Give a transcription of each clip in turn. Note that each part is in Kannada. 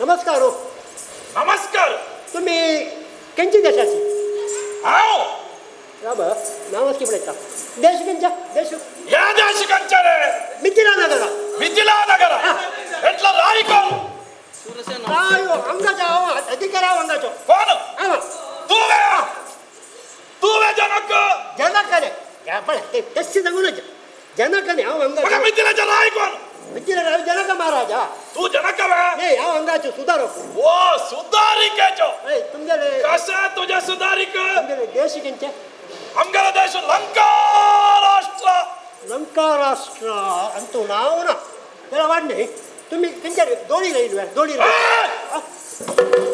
नमस्कार हो. नमस्कार. तुम्ही कॅन्ची देशाची? आओ राब नावच किंवा येता देश किंच्या देश हो. యా దేశికంచే मिथिला नगरा. విద్యలానగర ఎట్లా రాయికో రాయో అంగజ అధికారా అంగజో కోను आवा तूवे तूवे जनक. जनकाने आपण ते तस्य सांगू नका जनकाने हा मग अंगाचो मिथिलाचा राय ಮಿತ್ತಿರ ರಾವ್ ಜನಕ ಮಹಾರಾಜ तू जनक वे ಏ ಯಾವ ಅಂಗಾಚು ಸುಧಾರೋ ओ सुधारिकेचो ಏ ತುಂಗೆಲೆ कसा तुझ्या सुधारिक ತುಂಗೆಲೆ ದೇಶಕ್ಕಿಂತ आमच्या देश लंका राष्ट्र ಲಂಕಾ ರಾಷ್ಟ್ರ ಅಂತೂ ನಾವು ಎಲ್ಲ ವಾಡ್ನೆ तुम्ही त्यांच्या दोडीला इल्वे दोडीला ए!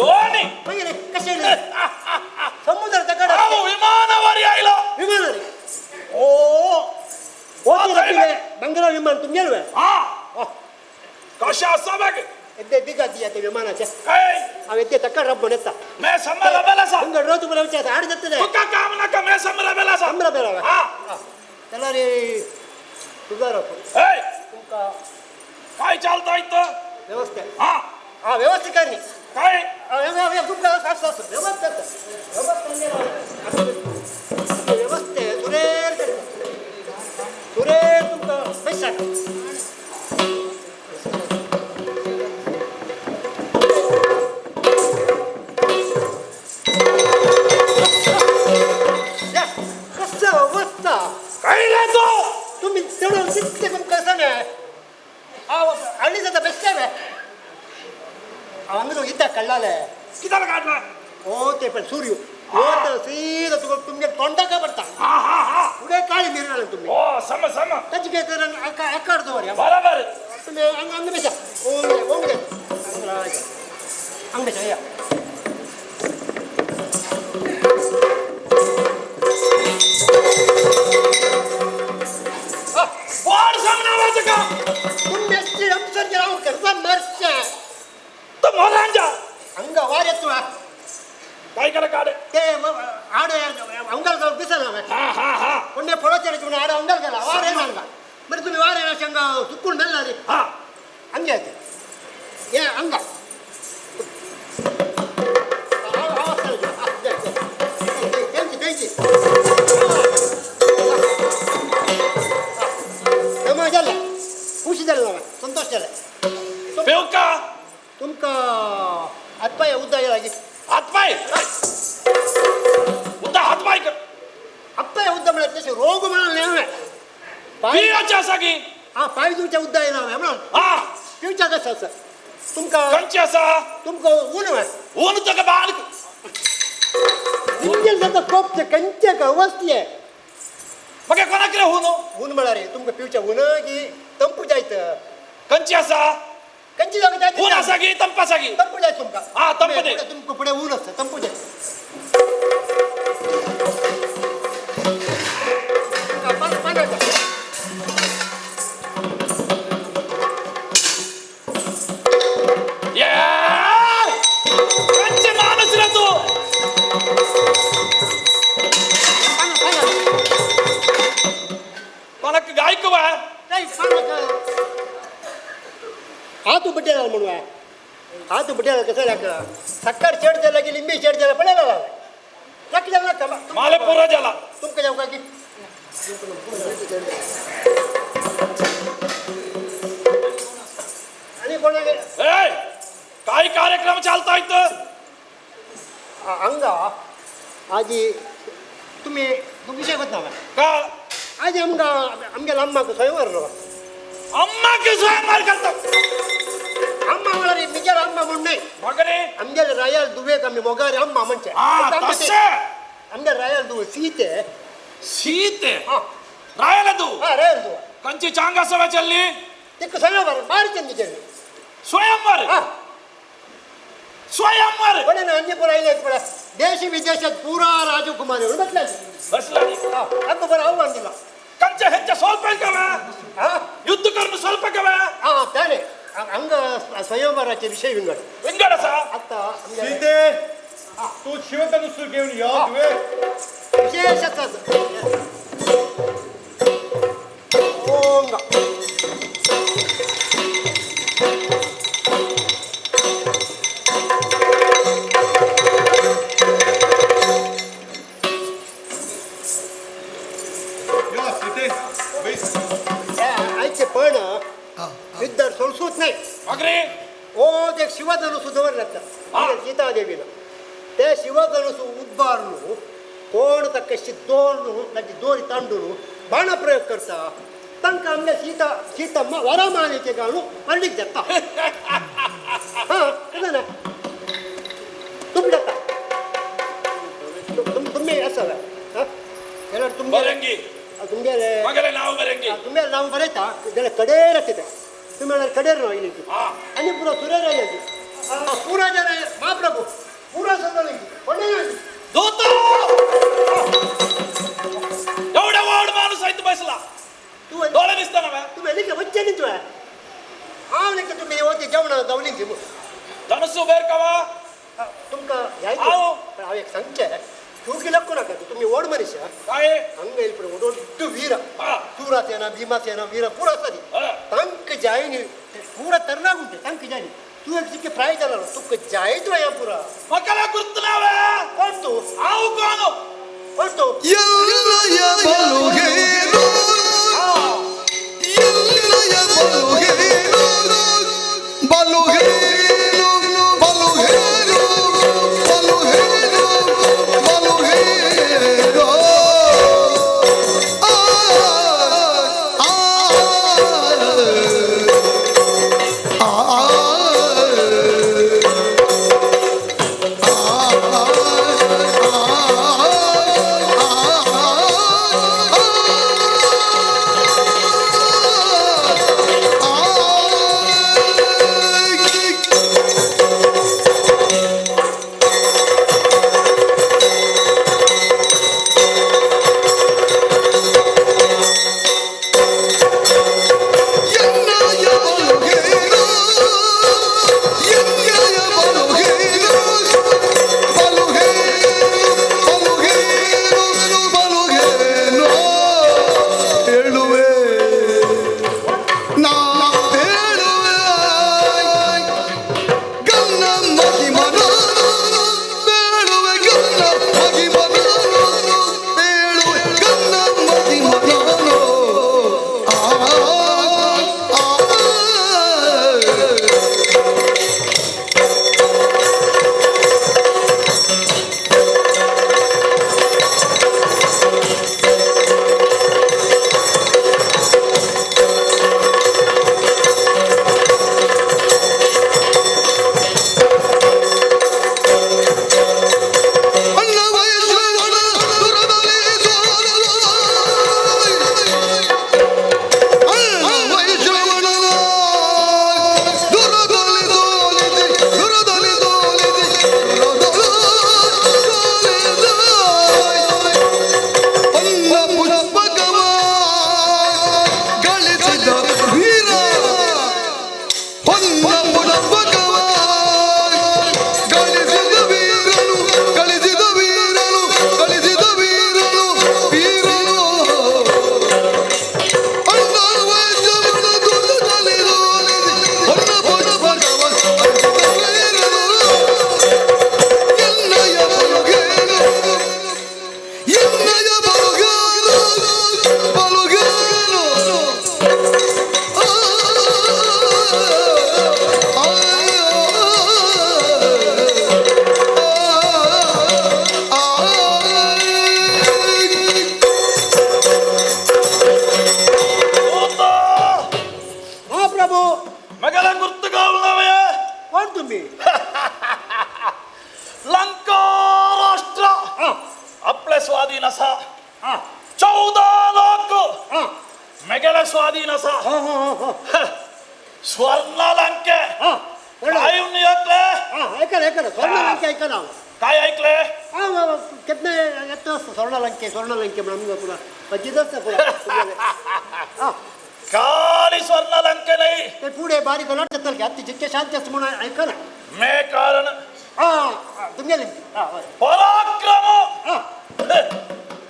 दोन्ही म्हणजे कसे समुद्राचा कडा अहो, विमानावर यायला विमान रे ओ ಹೋಗಿ ರಪ್ಪಿಗೆ ಬಂಗಾರ ವಿಮಾನ तुम्ही गेलवे sa bagi. Ede biga dia te vimana che. Hey. Ave te takka rab bonetta. Me samma rabela sa. Unga rotu mala che aar jattade. Tukka kamana ka me samma rabela sa. Samma rabela. Ha. Telari ಸುಧಾರಪ್ಪ ಏಯ್ ತುಮಕ ಕಾಯ್ ಚಾಲ್ತಾ ಇತ್ತು ವ್ಯವಸ್ಥೆ ಹಾ ಆ ವ್ಯವಸ್ಥೆ ಕರ್ನಿ ಕಾಯ್ ವ್ಯವಸ್ಥೆ ಸುರೇರ್ ಸುರೇರ್ ತುಮಕ ಬೈಸಾಕ ತಿಳು ಸಿಕ್ಕೆ ಕಳ್ಸಾನೆ ಅವ ಅಳಿಸದ ಬೆಸ್ತಾನೆ ಅಂದ್ರು ಇದ್ದ ಕಳ್ಳಾಲೆ ಕಿದಾರ ಕಾಡ್ಲ ಓತೆ ಪೆ ಸೂರ್ಯು ಓತ ಸೀದ ತಗೊಂಡು ತುಂಬಿಗೆ ತೊಂಡಕ ಬರ್ತಾ ಉಡೇ ಕಾಳಿ ನೀರಿನಲ್ಲ ತುಂಬಿ ಓ ಸಮ ಸಮ ಕಚ್ಚಿಗೆ ಅಕ್ಕ ಅಕ್ಕಾಡ್ದವ್ರಿ ಬರಬಾರ ಹಂಗ ಅಂದ ಬೇಷ ಓಂಗೆ ಓಂಗೆ ಹಂಗ ಬೇಷ ಅಯ್ಯ Umieściłem przednie rąkę, zamerzcie! To morędzia! அங்க வாரியத்துவா கை கணக்காடு ஏ ஆடு அவங்களுக்கு பேசலாம் உன்னே உன்னை ஆடு அவங்களுக்கு வாரே நாங்க மிருத்துவி வாரே செங்க சுக்குண்டல் அது அங்கே ஏ அங்கே. ಖುಷಿದಲ್ಲ ಸಂತೋಷದಲ್ಲ. ಬೇವುಕ! ತುಮಕ ಅತ್ಪಾಯ ಉದ್ದಾಯ ಆಗಿ. ಅತ್ಪಾಯ! ಉದ್ದ ಅತ್ಪಾಯ ಅಪ್ಪಾಯ ಉದ್ದ ಮಾಡತ್ತೆ ಸಿ ರೋಗ ಮಾಡಲ್ಲ ಪಾಯಿ ಆ ಪಾಯಿ ದೂಚ ಉದ್ದಾಯ ನಾವು ಹೆಮಣ ಆ! ತಿಳ್ಚಾಗ ಸರ್ ತುಮಕ ಕಂಚಾಸ ತುಮಕ ಊನು ಊನು ತಗ ಬಾಲಕ. ಇಂಜಿನ್ ತಗ ಕೋಪ್ತ ಕಂಚಕ ಅವಸ್ಥೆ ಮಗ ಕೊನಕ್ರೆ ಹೂನು ಹೂನು ಮಾಡಾರಿ ತುಮಕ ಪಿಳ್ಚ ಹೂನಾಗಿ ತಂಪು ಜಾಯ್ತು ಕಂಚಿ ಹಸ ಕಂಚಿ ಜಾಯ್ತು ಊನ ಹಸಾಗಿ ತಂಪ ಹಸಾಗಿ ತಂಪು ಜಾಯ್ತು ತುಮಕ ಹಾ ತಂಪು ದೇ ತುಮಕ ಪುಡೆ ತಂಪು ಜಾಯ್ತು ಪಂಡ लागलं सक्कर चेड द्यायला की लिंबी चेड द्यायला पडायला लागला टाकी द्यायला लागतं बा. माले पुरा झाला तुमका जाऊ का की आणि कोणाला ए काही कार्यक्रम चालता इथं अंगा आजी तुम्ही तुमची शेवत ना का आजी आमगा आमच्या लांबा स्वयंवर रो अम्मा की स्वयंवर करतो அஞ்சல் அம்மா முன்னே மகனே அஞ்சல் ரயால் துவே கம்மி ಸೀತೆ. ಹಾ. ರಾಯಲದು ஆ ಕಂಚಿ ಚಾಂಗಸವ ಚೆಲ್ಲಿ? திக்கு சொல்ல வர மாறி செஞ்சு கேள்வி ಸ್ವಯಂವರ್ ಸ್ವಯಂವರ್? ಒಳ್ಳೆ ಅನ್ಯ ಪುರ ದೇಶ ವಿದೇಶದ ಪೂರಾ ರಾಜಕುಮಾರಿ ಅವಳು ಬದಲಾಗಿ ಬಸ್ಲಾಡಿ ಅಪ್ಪ ಬರ ಕಂಚ ಹೆಚ್ಚ ಸ್ವಲ್ಪ ಕವ ಯುದ್ಧ ಕರ್ಮ ಸ್ವಲ್ಪ ಕವ ಹಾ ತಾನೆ. ಅಂಗ ಸ್ವಯಂವರಾಚೆ ವಿಷಯ ವಿಂಗಡ ವಿಂಗಡಸ ಅತ್ತ ಅಂದ್ರೆ ಸೀತೆ ತೂ ಶಿವತನಸು ಗೆವಣಿ ಯಾವುದುವೆ? ವಿಶೇಷ ಸದ್ ಓಂಗ. ओ ते शिवधनुस दवरलं हा. सीतादेवीनं ते शिवधनुस उद्बारून कोण तर कशी दोन ताची दोरी तांडून बाण प्रयोग करता तांकां आमगे सीता सीतम्मा वरा मानिके गाणू मरणीक जाता हा कसं ना तुम्ही जाता तुम- तुम- तुम्ही असं का हा जाल्यार तुमगे ಬರಂಗಿ तुमगे ಮಗಲೇ ನಾವು ಬರಂಗಿ तुमगे नांव बरयता ನಿಮ್ಮನ್ನ ಕಡೆಯರು ಇಲ್ಲಿದ್ದು ಅನಿಪುರ ಸುರೇರಾಯದು ಪೂರಾ ಜನ ಮಹಾಪ್ರಭು ಪೂರಾ ಸಂದಳಿಗೆ ಒಳ್ಳೆಯದು ದೂತ ಎವಡ ವಾಡ ಮಾನು ಸಹಿತ ಬಯಸಲ ತೂ ದೋಳೆ ಬಿಸ್ತನವ. ತೂ ಎಲ್ಲಿಗೆ? ಬಚ್ಚೆ ನಿಂತುವ? ಆವನಿಗೆ ತುಂಬ ಓದಿ ಜವಣ ದವಲಿಂಗೆ ಧನಸು ಬೇರ್ಕವ. ತುಮಕ ಯಾಯ್ತು? ಆವ್ ಆವ್ ಸಂಖ್ಯೆ. ತೂಗಿಲಕ್ಕೂ ನಕ್ಕಂತೆ ತುಂಬಿ ಓಡ್ ಮನುಷ್ಯ. ಹಂಗ ಹೇಳ್ಬಿಡು ದೊಡ್ಡ ವೀರ. ಚೂರಾಸೇನ ಭೀಮಾಸೇನ ವೀರ ಪೂರ ಸರಿ ತಂಕ ಜಾಯಿನಿ ಪೂರ ತರನಾಗುಂಟೆ ತಂಕ ಜಾಯಿನಿ. ತೂ ಸಿಕ್ಕಿ ಪ್ರಾಯದಲ್ಲ ತುಕ್ಕ ಜಾಯಿತು ಅಯ್ಯ ಪೂರ. ಮಕ್ಕಳ ಗುರ್ತನಾವ ಕೊಟ್ಟು ಆವು ಕಾನು ಕೊಟ್ಟು ಎಲ್ಲ ಬಲುಗೆ? ಎಲ್ಲ ಬಲುಗೆ? হরি येतं असतं स्वर्णलंके स्वर्णलंके म्हणून आम्ही पुरा मस्जिद असतं पुरा हा खाली स्वर्ण लंके नाही ते पुढे बारीक लढत की हत्ती जितके शांती असतं म्हणून ऐका ना मे कारण हा हा, तुम्ही आले हा बरं. पराक्रम हा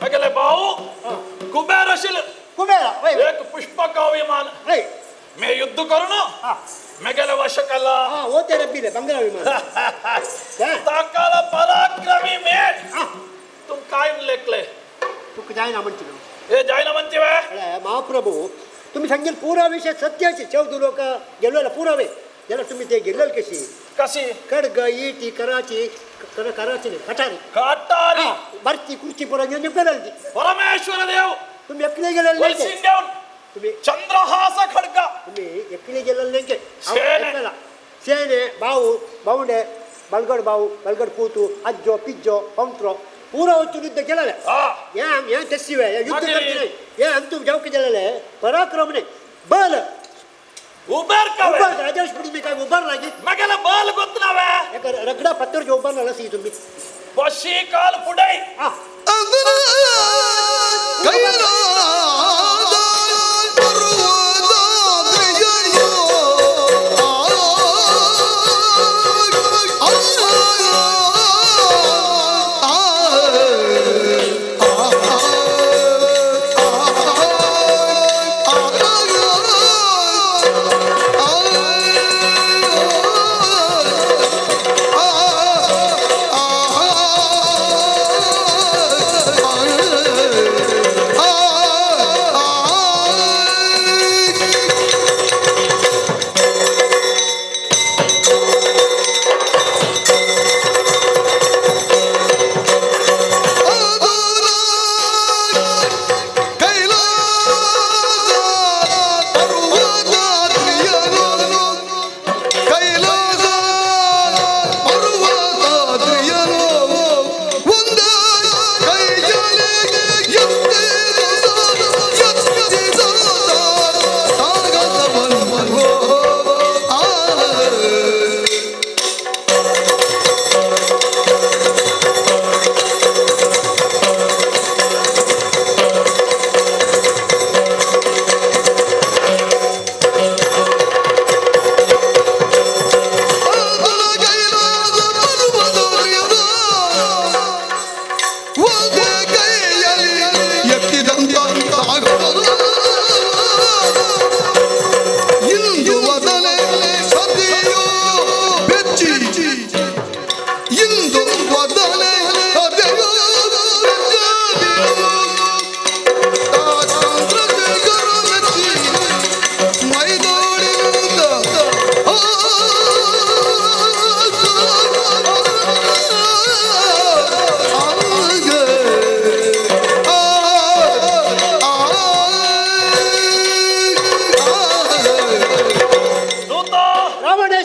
मगले भाऊ कुबेर असेल कुबेरा वय वय, एक पुष्पक विमान वय मी युद्ध करू ना हा मेगले वश कला हा होते रब्बीले बंगला विमान काय? ताकाला पराक्रमी मेट हा तुम काय लेखले तू जाय ना म्हणते ना हे जाय ना म्हणते वे अरे महाप्रभू तुम्ही सांगेल पुरा विषय सत्याचे चौद लोक गेलेला पुरावे ಎಲ್ಲ तुम्ही ते गेलेल कशी कशी खडग इटी कराची कर कराची नाही कटारी काटारी भरती खुर्ची पुरा घेऊन गेलेल ती परमेश्वर देव तुम्ही एकले गेलेले नाही के? वैशिंड्यवन तुम्ही चंद्रहास खड्ग तुम्ही एकले गेलेले नाही के? अहो, शेणे. ऐका ना. शेणे भाऊ भाऊंडे बलगड भाऊ बलगड पूतू अज्जो पिज्जो पंक्रो ಪೂರವತ್ತು ಯುದ್ಧ ಗೆಲ್ಲಲ. ಯಾ ಏನ್ ತೆಸ್ಸಿವೆ ಯುದ್ಧ ಕರ್ತಿನ ಏ ಅಂತೂ ಜೌಕ ಗೆಲ್ಲಲ. ಪರಾಕ್ರಮನೆ. ಬಲ. ಉಬರ್ ಉಬರ್ ರಾಜೇಶ್ ಬಿಡಬೇಕಾಗಿ ಉಬರ್ ಆಗಿ ಮಗಲ ಬಾಲ್ ಗೊತ್ತು ನಾವೇ ಯಾಕಂದ್ರೆ ರಗಡ ಪತ್ತರ್ಜಿ ಉಬರ್ ನಲ್ಲ ಸೀ ತುಂಬಿ. ಬಶಿ ಕಾಲ್ ಪುಡೈ.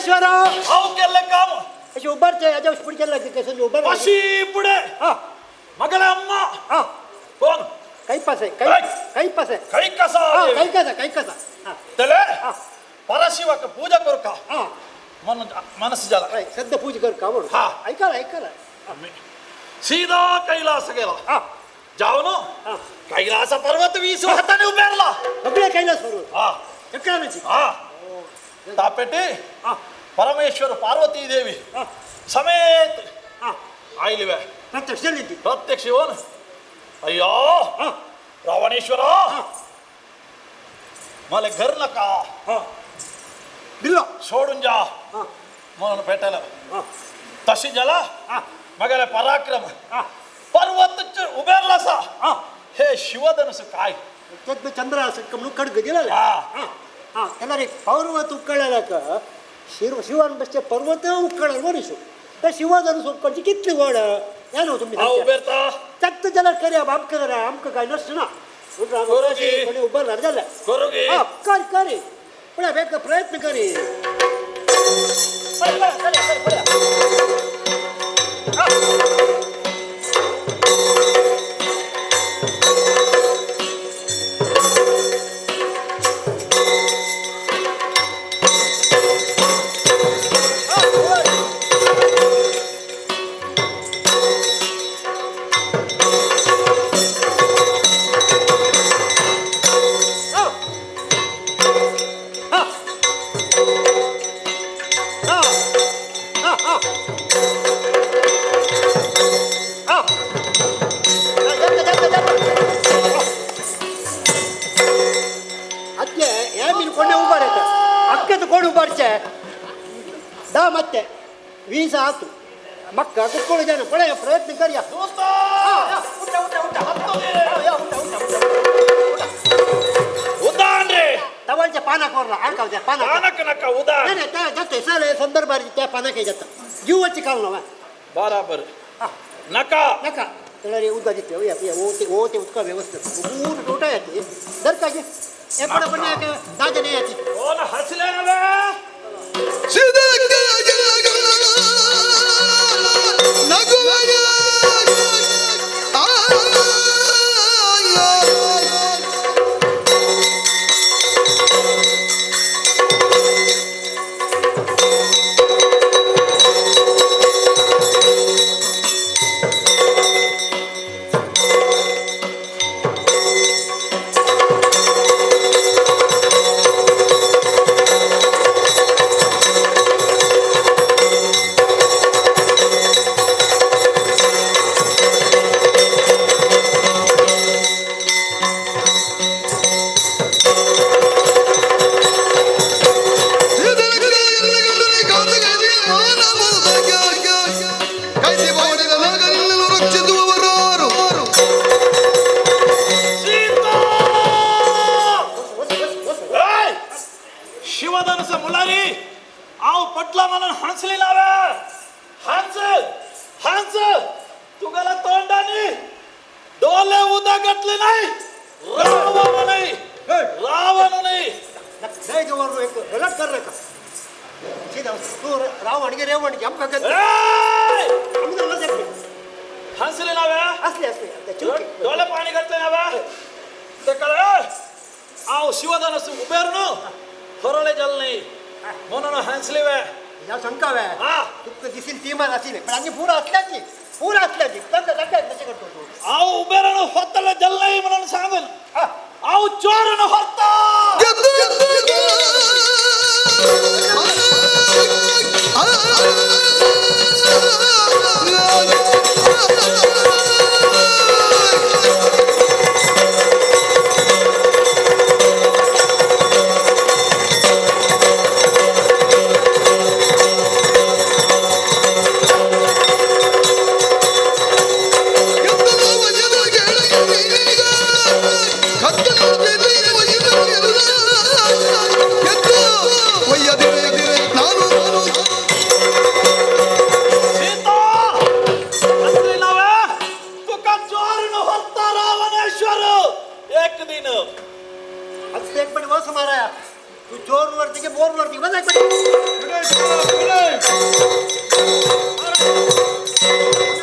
ರಾವಣೇಶ್ವರ हाव केले काम अशी उभारचे याच्या पुढे केला की कसं उभा बशी पुढे हा मगला अम्मा हा कोण काही पास आहे काही काय? काही पास आहे काही कसा हा काही कसा काही कसा हा त्याला हा परशिवक पूजा करू का हा मन मनस झाला काय, सध्या पूजा कर का म्हणून हा. ऐका ना ऐका ना सीधा कैलास गेला हा जाऊ ना हा कैलास पर्वत वीस हाताने उभेरला सगळे कैलास बरोबर हा चक्राची हा तापेटे हा ಪರಮೇಶ್ವರ ಪಾರ್ವತಿ ದೇವಿ. ಸಮೇತ ಆಯ್ಲಿವೆ. ಪ್ರತ್ಯಕ್ಷ ಪ್ರತ್ಯಕ್ಷ ಅಯ್ಯೋ ರಾವಣೇಶ್ವರ. ಮಲೆ ಗರ್ಲಕ ಇಲ್ಲ ಸೋಡುಂಜ. ಮೋಹನ ಪೇಟಲ ತಸಿ ಜಲ. ಮಗಲ ಪರಾಕ್ರಮ. ಪರ್ವತ ಉಬೇರ್ಲಸ. ಹೇ. ಶಿವಧನಸು ಕಾಯ್. ಚಂದ್ರ ಸಕ್ಕಮ್ನು ಕಡ್ಗದಿಲ್ಲ ಎಲ್ಲರಿಗೆ ಪೌರ್ವ ತುಕ್ಕಳಲಕ ಶಿವ ಶಿವನ್ ಬಷ್ಟೇ ಪರ್ವತ ಉಕ್ಕಳರ್ವನಿಸು ಶಿವದನು ಸುಕ್ಕಂಡು ಕಿತ್ಲಿ ಓಡ ಯಾರು ತುಂಬಿ ತತ್ತ ಜಲ ಕರಿ ಅಮ್ಕದರ ಅಮ್ಕ ಕಾಯಿನಷ್ಟುನ ಉಬ್ಬಲ್ಲ ಅರ್ಜಲ್ಲ ಕರಿ ಕರಿ. ಬೇಕ ಪ್ರಯತ್ನ ಕರಿ. ಕುತ್ಕೊಂಡಿದ್ದೇನೆ ಕೊಳೆಯ ಪ್ರಯತ್ನ ಕರಿಯ ದೋಸ್ತ! ಊಟ ಊಟ ಊಟ ಉದಾಹರಣೆ ತಗೊಂಡ ಪಾನಕ ಬರ್ಲ ಪಾನಕ ಪಾನಕ. ನಕ್ಕ ಉದಾಹರಣೆ ಜೊತೆ ಸರ್ ಸಂದರ್ಭ ಇರುತ್ತೆ ಪಾನಕ ಜೊತೆ ಜೀವ ಹಚ್ಚಿ ಕಾಲ್ ನೋವ. ಬರಾಬರ್. ನಕ. ನಕ. ಎಲ್ಲರಿ ಉದ್ದಾದಿತ್ತೆ ಓತಿ ಓತಿ ಉತ್ಕ ವ್ಯವಸ್ಥೆ. ಮೂರು ಊಟ ಐತಿ ದರ್ಕಾಗಿ. ನಗುವಯ ಹೊರಳೆ ಜಲ್ನಿ मोनो हँसलेवे या शंका वे हा तुका दिसील ती मान आसिले पण आनी पूर असल्याची पूर असल्याची तंग तंग कशे करतो तू हांव उबे रावन होतला जल्लाई म्हणून सांगून हांव चोरून होता Oh,